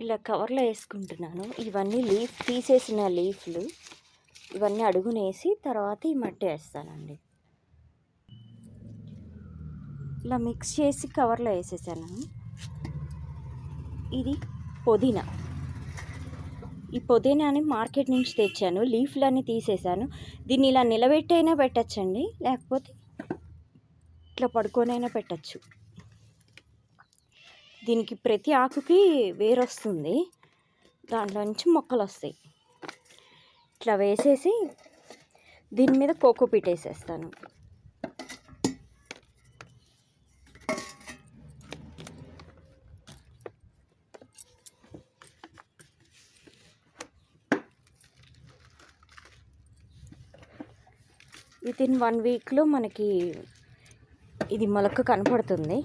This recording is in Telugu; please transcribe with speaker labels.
Speaker 1: ఇలా కవర్లో వేసుకుంటున్నాను. ఇవన్నీ లీఫ్ తీసేసిన లీఫ్లు. ఇవన్నీ అడుగునేసి తర్వాత ఈ మట్టి వేస్తానండి. ఇలా మిక్స్ చేసి కవర్లో వేసేసాను. ఇది పుదీనా. ఈ పుదీనాని మార్కెట్ నుంచి తెచ్చాను. లీఫ్లన్నీ తీసేసాను. దీన్ని ఇలా నిలబెట్టైనా పెట్టచ్చండి. లేకపోతే ఇట్లా పడుకొనైనా పెట్టచ్చు. దీనికి ప్రతి ఆకుకి వేరొస్తుంది. దాంట్లో నుంచి మొక్కలు వస్తాయి ఇట్లా వేసేసి దీని మీద కోకోపీట్ వేసేస్తాను. విత్ ఇన్ వన్ వీక్లో మనకి ఇది మొలక కనపడుతుంది.